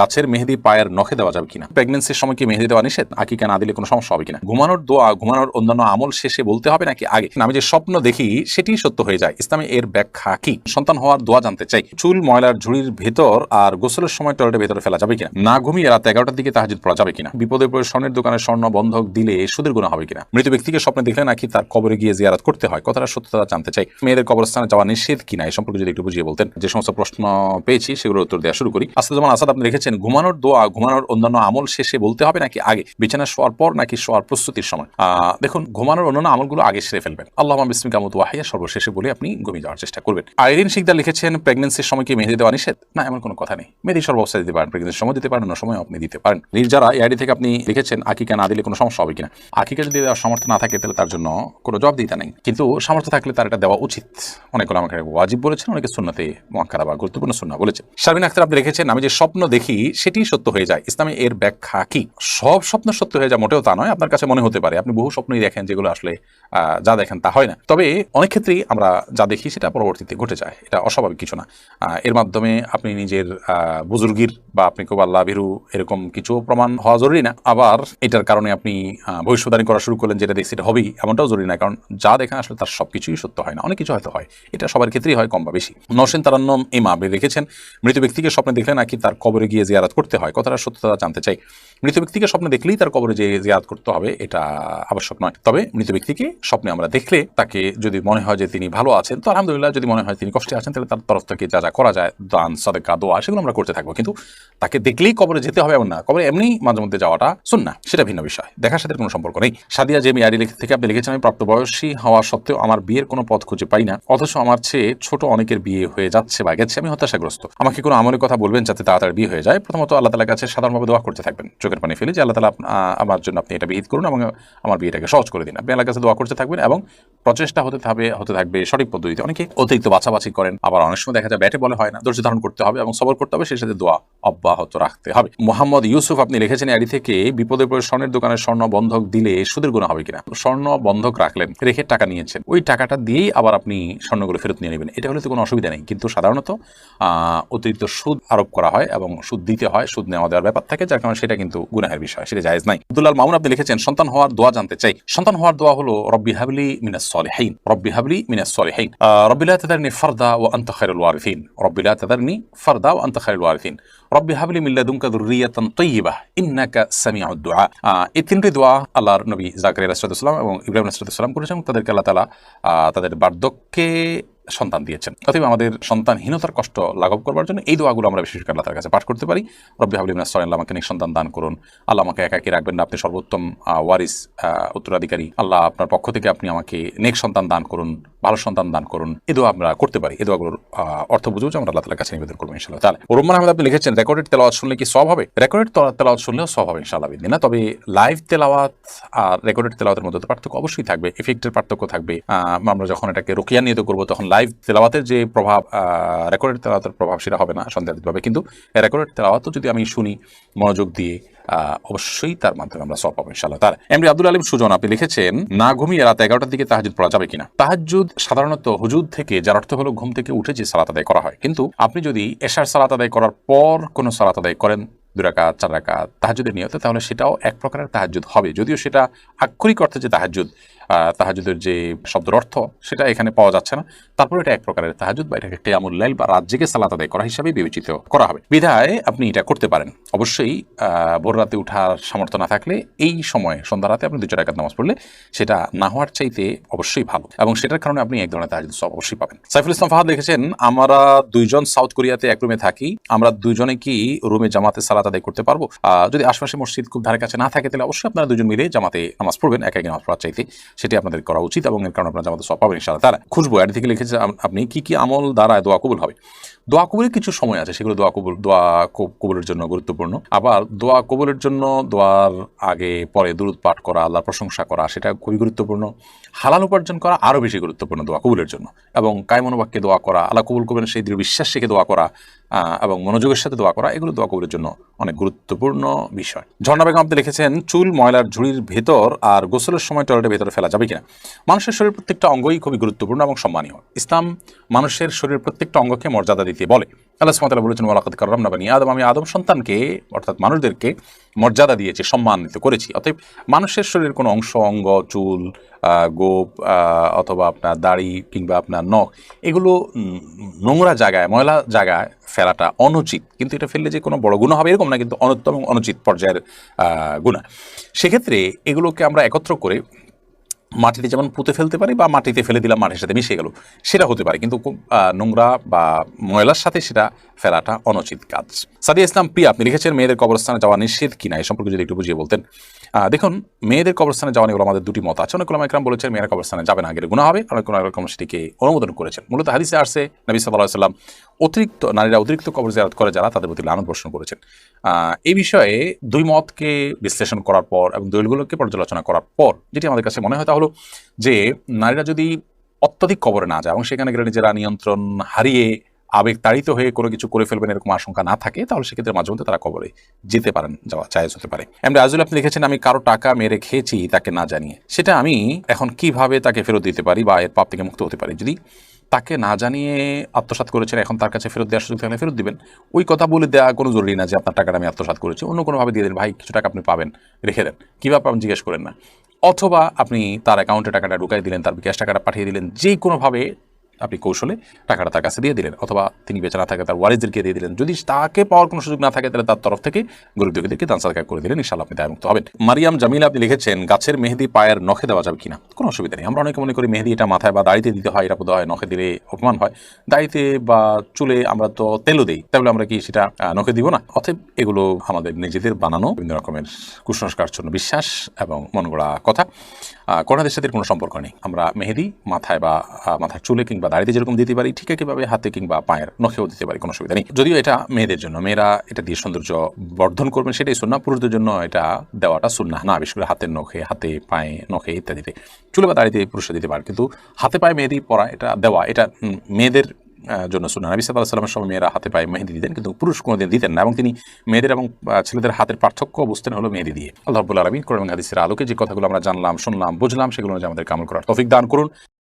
গাছের মেহেদি পায়ের নখে দেওয়া যাবে কিনা? প্রেগনেন্সির সময় কি মেহেদি দেওয়া নিষেধ? আকিকা না দিলে কোনো সমস্যা হবে কিনা? ঘুমানোর দোয়া, ঘুমানোর অন্যান্য আমল শেষে বলতে হবে নাকি আগে? আমি যে স্বপ্ন দেখি সেটি সত্য হয়ে যায়। ইসলামে এর ব্যাখ্যা কি? সন্তান হওয়ার দোয়া জানতে চাই। চুল, ময়লার ঝুড়ির ভেতর আর গোসলের সময় টয়লেটের ভেতরে ফেলা যাবে কিনা? না ঘুমিয়ে রাত এগারোটার দিকে তাহাজুদ পড়া যাবে কিনা? বিপদে পড়ে স্বর্ণের দোকানে স্বর্ণ বন্ধক দিলে সুদের গুণা হবে কিনা? মৃত ব্যক্তিকে স্বপ্নে দেখলে নাকি তার কবরে গিয়ে জিয়ারাত করতে হয়? কথাটা সত্যতা জানতে চাই। মেয়েদের কবরস্থানে যাওয়া নিষেধ কিনা? এই সম্পর্কে যদি একটু বুঝিয়ে বলতেন। যে সমস্ত প্রশ্ন পেয়েছি, সেগুলোর উত্তর দেওয়া শুরু করি। আসাদ যেমন আসাদ, আপনি লিখেছেন ঘুমানোর দোয়া, ঘুমানোর অন্যান্য আমল শেষে বলতে হবে নাকি আগে? বিছানা শোয়ার পর নাকি শোয়ার প্রস্তুতির সময়? দেখুন, ঘুমানোর অন্যান্য আমলগুলো আগে সেরে ফেলবেন। আল্লাহ বিসমিকা মতো ওয়াহিয়া, সর্বশেষে বলে আপনি ঘুমিয়ে যাওয়ার চেষ্টা করবেন। আইরিন শিকদার লিখেছেন প্রেগনেন্সির সময় কি মেহেদি দেওয়া নিষেধ? না, এমন কোনো কথা নেই। মেহেদি সর্বাবস্থায় দিতে পারেন প্রেগনেন্সির সময় দিতে পারেন, অন্য সময় আপনি দিতে পারেন। নির্জারা এআইডি থেকে আপনি লিখেছেন, আকিকা না দিলে কোনো সমস্যা হবে কিনা? আকিকা যদি দেওয়ার সামর্থ্য না থাকে, তাহলে তার জন্য কোনো জবাব দিতে নেই। কিন্তু সামর্থ্য থাকলে তার এটা দেওয়া উচিত। অনেকগুলো আমাকে ওয়াজিব বলেছেন, অনেকে সুন্নতে মহাকারা বা গুরুত্বপূর্ণ সুন্না বলেছেন। শারমিন আখতার আপনি লিখেছেন, আমি যে স্বপ্ন দেখি সেটি সত্য হয়ে যায়। ইসলামে এর ব্যাখ্যা কি? সব স্বপ্ন সত্য হয়ে যায়, মোটেও তা নয়। আপনার কাছে মনে হতে পারে, আপনি বহু স্বপ্নই দেখেন যেগুলো আসলে যা দেখেন তা হয় না। তবে অনেক ক্ষেত্রেই আমরা যা দেখি সেটা পরবর্তীতে ঘটে যায়। এটা অস্বাভাবিক কিছু না। এর মাধ্যমে আপনি নিজের বুজুর্গির বা আপনি খুব আল্লাহ ভীরু এরকম কিছু প্রমাণ হওয়া জরুরি না। আবার এটার কারণে আপনি ভবিষ্যৎবাণী করা শুরু করলেন যেটা দেখছি এটা হবেই, এমনটাও জরুরি না। কারণ যা দেখেন আসলে তার সব কিছুই সত্য হয় না। অনেক কিছু হয়তো হয়। এটা সবার ক্ষেত্রেই হয় কম বা বেশি। নসেন তারান্নম ইমা আপনি রেখেছেন, মৃত ব্যক্তিকে স্বপ্নে দেখলে নাকি তার কবরে গিয়ে জিয়ারত করতে হয়। কথাটা সত্যতা জানতে চাই। মৃত ব্যক্তিকে স্বপ্নে দেখলেই তার কবরে যে জিয়ারত করতে হবে, এটা আবশ্যক নয়। তবে মৃত ব্যক্তিকে স্বপ্নে আমরা দেখলে তাকে যদি মনে হয় যে তিনি ভালো আছেন, তো আলহামদুলিল্লাহ যদি মনে হয় তিনি কষ্টে আছেন, তাহলে তার তরফ থেকে যা যা করা যায়, দান, সাদেকা, দোয়া, সেগুলো আমরা করতে থাকব। কিন্তু তাকে দেখলেই কবরে যেতে হবে এমন না। কবরে এমনি মাঝে মধ্যে যাওয়াটা শুন না সেটা ভিন্ন বিষয়। দেখার সাথে কোনো সম্পর্ক নেই। সাদিয়া যে মিয়ারি থেকে আপনি লিখেছেন, আমি প্রাপ্তবয়সী হওয়া সত্ত্বেও আমার বিয়ের কোনো পথ খুঁজে পাই না। অথচ আমার চেয়ে ছোট অনেকের বিয়ে হয়ে যাচ্ছে বা গেছে, আমি হতাশাগ্রস্ত। আমাকে কোনো আমলের কথা বলবেন যাতে তাড়াতাড়ি বিয়ে হয়ে যায়? প্রথমত আল্লাহ তালার কাছে সাধারণভাবে দোয়া করতে থাকবেন। চোখের পানি ফেলে যে আল্লাহ তালা আমার জন্য আপনি এটা বিহিত করুন এবং আমার বিয়েটাকে সহজ করে দিন। আপনি আল্লাহর কাছে দোয়া করতে থাকবেন এবং প্রচেষ্টা হতে থাকবে হতে থাকবে সঠিক পদ্ধতিতে। অনেকে অতিরিক্ত বাছাবাছি করেন, আবার অনেক সময় দেখা যায় ব্যাটে বলে হয় না ধৈর্য ধারণ করতে হবে এবং সবর করতে হবে, সেই সাথে দোয়া অব্যাহত রাখতে হবে। মোহাম্মদ ইউসুফ, আপনি লিখেছেন এডি থেকে বিপদে পড়ে স্বর্ণের দোকানে স্বর্ণ বন্ধক দিলে সুদের গুণা হবে কিনা? স্বর্ণ বন্ধক রাখলেন, রেখে টাকা নিয়েছেন, ওই টাকাটা দিয়েই আবার আপনি স্বর্ণগুলো ফেরত নিয়ে নেবেন। এটা হলে তো কোনো অসুবিধা নেই। কিন্তু সাধারণত অতিরিক্ত সুদ আরোপ করা হয় এবং সুদ দিতে হয় সুদ নেওয়া দেওয়ার ব্যাপার থাকে যার কারণে সেটা কিন্তু গুনাহের বিষয় সেটা জায়েজ নাই। আব্দুল্লাহ মামুন আপনি লিখেছেন সন্তান হওয়ার দোয়া জানতে চাই। সন্তান হওয়ার দোয়া হলো রব্বি হাবলি মিনাস সলিহিন। রব্বি হাবলি মিনাস সলিহিন। আহ, রব্বি লা তাদারনি ফারদা ওয়া আনতা খায়রুল ওয়ারিসিন। রব্বি লা তাদারনি ফারদা ওয়া আনতা খায়রুল ওয়ারিসিন। রব্বি হাবলি লাদুনকা যুররিয়াতান তাইয়্যিবাহ ইন্নাকা সামিউদ আহ, এই তিনটি দোয়া আল্লাহর নবী জাকারিয়া রাসূলুল্লাহ এবং ইব্রাহিম রাসূলুল্লাহ সাল্লাম করেছেন। তাদেরকে আল্লাহ আহ, তাদের বার্ধক্যে সন্তান দিয়েছেন। অতএব আমাদের সন্তানহীনতার কষ্ট লাঘব করবার জন্য এই দোয়াগুলো আমরা বিশেষ করে আল্লাহ কাছে পাঠ করতে পারি। রব্বি হাবলিম আল্লাহ আমাকে নিক সন্তান দান করুন। আল্লাহ আমাকে একাকি রাখবেন না, আপনি সর্বোত্তম ওয়ারিস উত্তরাধিকারী। আল্লাহ আপনার পক্ষ থেকে আপনি আমাকে নেক সন্তান দান করুন। ভালো সন্তান দান করুন। এই দোয়া আমরা করতে পারি। এই দোয়াগুলোর অর্থ বুঝব যে আমরা আল্লাহ কাছে নিবেদন করব ইনশাল্লাহ তাহলে রহমান আহমেদ আপনি লিখেছেন রেকর্ডেড তেলাওয়াত শুনলে কি সব হবে? রেকর্ডেড তেলাওয়াত শুনলেও সব হবে ইনশাল্লাহ না, তবে লাইভ তেলাওয়াত আর রেকর্ডেড তেলাওয়াতের মধ্যে পার্থক্য অবশ্যই থাকবে এফেক্টের পার্থক্য থাকবে। আমরা যখন এটাকে রোকিয়া নিয়ে করব, তখন লাইভ তেলাওয়াতের যে প্রভাব রেকর্ডেড তেলাওয়াতের প্রভাব সেটা হবে না সন্দেহাতীতভাবে। কিন্তু রেকর্ডেড তেলাওয়াতও যদি আমি শুনি, মনোযোগ দিয়ে অবশ্যই তার মাধ্যমে আমরা সব পাবো ইনশাল্লাহ তার এমনি আব্দুল আলিম সুজন, আপনি লিখেছেন, না ঘুমিয়ে রাত এগারোটার দিকে তাহাজুদ পড়া যাবে কিনা? তাহাজুদ সাধারণত হুজুদ থেকে, যার অর্থ হলো ঘুম থেকে উঠে যে সালাত আদায় করা হয়। কিন্তু আপনি যদি এশার সালাত আদায় করার পর কোনো সালাত আদায় করেন দু রাকাত, চার রাকাত তাহাজুদের নিয়ত, তাহলে সেটাও এক প্রকারের তাহাজুদ হবে। যদিও সেটা আক্ষরিক অর্থে যে তাহাজুদ তাহাজুদের যে শব্দের অর্থ, সেটা এখানে পাওয়া যাচ্ছে না। তারপর এটা এক প্রকারের তাহাজুদ বা এটাকে কেয়ামুল লাইল বা রাত জেগে সালাত আদায় করা হিসাবে বিবেচিত করা হবে। বিধায় আপনি এটা করতে পারেন। অবশ্যই ভোর রাতে উঠার সামর্থ্য না থাকলে এই সময়ে, সন্ধ্যা রাতে আপনি দু চার রাকাত নামাজ পড়লে সেটা না হওয়ার চাইতে অবশ্যই ভালো। এবং সেটার কারণে আপনি এক ধরনের তাহাজুদ সব অবশ্যই পাবেন। সাইফুল ইসলাম ফাহাদ লিখেছেন, আমরা দুইজন সাউথ কোরিয়াতে এক রুমে থাকি। আমরা দুজনে কি রুমে জামাতে সালাত আদায় করতে পারব? যদি আশপাশে মসজিদ খুব ধারে কাছে না থাকে, তাহলে অবশ্যই আপনারা দুজন মিলে জামাতে নামাজ পড়বেন এক একা নামাজ পড়ার চাইতে। সেটি আপনাদের করা উচিত এবং এর কারণে আপনারা জামাতে সব পাবেন ইনশাআল্লাহ। তারা খুশবু অ্যাড থেকে লিখেছে আপনি কি কি আমল দ্বারা দোয়া কবুল হবে? দোয়া কবুলের কিছু সময় আছে, সেগুলো দোয়া কবুল, দোয়া কব- কবুলের জন্য গুরুত্বপূর্ণ। আবার দোয়া কবুলের জন্য দোয়ার আগে, পরে দুরুদ পাঠ করা, আল্লাহর প্রশংসা করা, সেটা খুবই গুরুত্বপূর্ণ। হালাল উপার্জন করা আরও বেশি গুরুত্বপূর্ণ দোয়া কবুলের জন্য। এবং কায়মনোবাক্যে দোয়া করা, আল্লাহ কবুল করবেন সেই দৃঢ় বিশ্বাস রেখে দোয়া করা এবং মনোযোগের সাথে দোয়া করা, এগুলো দোয়া কবুলের জন্য অনেক গুরুত্বপূর্ণ বিষয়। ঝর্ণা বেগম আপনি লিখেছেন, চুল ময়লার ঝুড়ির ভেতর আর গোসলের সময় টয়লেটের ভেতরে ফেলা যাবে কিনা। মানুষের শরীর প্রত্যেকটা অঙ্গই খুবই গুরুত্বপূর্ণ এবং সম্মানীয়। ইসলাম মানুষের শরীরের প্রত্যেকটা অঙ্গকে মর্যাদা দিতে বলে। আল্লাহ সুমাতালা বলেছেন ওয়ালাকাত কাররাম না বানি আদম। আমি আদম সন্তানকে, অর্থাৎ মানুষদেরকে মর্যাদা দিয়েছি, সম্মানিত করেছি। অতএব মানুষের শরীরের কোনো অংশ, অঙ্গ, চুল গোপ অথবা আপনার দাড়ি কিংবা আপনার নখ, এগুলো নোংরা জায়গায়, ময়লা জায়গায় ফেলাটা অনুচিত। কিন্তু এটা ফেললে যে কোনো বড় গুণ হবে এরকম না, কিন্তু অনুত্তম অনুচিত পর্যায়ের গুণা সেক্ষেত্রে এগুলোকে আমরা একত্র করে মাটিতে যেমন পুঁতে ফেলতে পারি বা মাটিতে ফেলে দিলাম মাটির সাথে মিশে গেল, সেটা হতে পারে। কিন্তু নোংরা বা ময়লার সাথে সেটা ফেলাটা অনুচিত কাজ। সাদিয়া ইসলাম, প্রিয়া, আপনি লিখেছেন মেয়েদের কবরস্থানে যাওয়া নিষেধ কিনা? এই সম্পর্কে যদি একটু বুঝিয়ে বলতেন। দেখুন, মেয়েদের কবরস্থানে যাওয়া নিয়ে আমাদের দুটি মত আছে। অনেক একরাম বলেছেন, মেয়েরা কবরস্থানে যাবে না, আগের গুণা হবে। অনেক কোনো রকম সেটিকে অনুমোদন করেছেন। মূলত হাদিসে আসছে, নবী সাল্লাহ সাল্লাম অতিরিক্ত নারীরা অতিরিক্ত কবর জিয়ারত করে যারা তাদের প্রতি লালন বর্ষণ করেছেন। এই বিষয়ে দুই মতকে বিশ্লেষণ করার পর এবং দলিলগুলোকে পর্যালোচনা করার পর যেটি আমাদের কাছে মনে হয় তা হলো যে নারীরা যদি অত্যধিক কবরে না যায় এবং সেখানে গেলে নিজেরা নিয়ন্ত্রণ হারিয়ে আবেগ তাড়িত হয়ে কোনো কিছু করে ফেলবেন এরকম আশঙ্কা না থাকে, তাহলে সেক্ষেত্রে মাঝে মধ্যে তারা কবরে যেতে পারেন, যাওয়া চায়জ হতে পারে। এমনি আজুল আপনি লিখেছেন, আমি কারও টাকা মেরে খেয়েছি তাকে না জানিয়ে। সেটা আমি এখন কীভাবে তাকে ফেরত দিতে পারি বা এর পাপ থেকে মুক্ত হতে পারি? যদি তাকে না জানিয়ে আত্মসাত করেছেন, এখন তার কাছে ফেরত দেওয়ার সুযোগ থাকলে ফেরত দিবেন। ওই কথা বলে দেওয়া কোনো জরুরি না যে, আপনার টাকাটা আমি আত্মসাত করেছি। অন্য কোনোভাবে দিয়ে দেন, ভাই, কিছু টাকা আপনি পাবেন, রেখে দেন। কীভাবে আপনি জিজ্ঞেস করেন না। অথবা আপনি তার অ্যাকাউন্টে টাকাটা ঢুকাই দিলেন, তার ক্যাশ টাকাটা পাঠিয়ে দিলেন যে কোনোভাবে আপনি কৌশলে টাকাটা তার কাছে দিয়ে দিলেন অথবা তিনি বেঁচে না থাকে তার ওয়ারিসদেরকে দিয়ে দিলেন। যদি তাকে পাওয়ার কোনো সুযোগ না থাকে তাহলে তার তরফ থেকে গরিব দুঃখীদেরকে দান সাদকা করে দিলেন ইনশাল্লাহ আপনি দায়মুক্ত হবেন। মারিয়াম জামিলা আপনি লিখেছেন গাছের মেহেদি পায়ের নখে দেওয়া যাবে কিনা? কোনো অসুবিধা নেই। আমরা অনেকে মনে করি মেহেদি এটা মাথায় বা দাড়িতে দিতে হয় এটা বোধ হয় নখে দিলে অপমান হয়। দাড়িতে বা চুলে আমরা তো তেলও দিই তাহলে আমরা কি সেটা নখে দিব না? অতএব এগুলো আমাদের নিজেদের বানানো বিভিন্ন রকমের কুসংস্কার জন্য বিশ্বাস এবং মন গড়া কথা আহ, সাথে কোনো সম্পর্ক নেই। আমরা মেহেদি মাথায় বা মাথার চুলে কিংবা দাড়িতে যেরকম দিতে পারি, ঠিক একইভাবে হাতে কিংবা পায়ের নখেও দিতে পারি, কোনো অসুবিধা নেই। যদিও এটা মেয়েদের জন্য, মেয়েরা এটা দিয়ে সৌন্দর্য বর্ধন করবেন সেটাই সুন্না পুরুষদের জন্য এটা দেওয়াটা সুন্না না, বিশেষ করে হাতের নখে, হাতে পায়ে নখে ইত্যাদিতে। চুলে বা দাড়িতে পুরুষরা দিতে পারে, কিন্তু হাতে পায়ে মেহেদি পরা, এটা দেওয়া, এটা মেয়েদের জন্য শুনে নবী সাল্লাহ সাল্লামের সময় মেয়েরা হাতে পায়ে মেহেদি দিতেন, কিন্তু পুরুষ কোনোদিন দিতেন না, এবং তিনি মেয়েদের এবং ছেলেদের হাতের পার্থক্য বুঝতেন হলো মেহেদি দিয়ে। আল্লাহ আলমিন করবেন হাদিসের আলোকে যে কথাগুলো আমরা জানলাম, শুনলাম, বুঝলাম, সেগুলো আমাদের কামল করার তফিক দান করুন।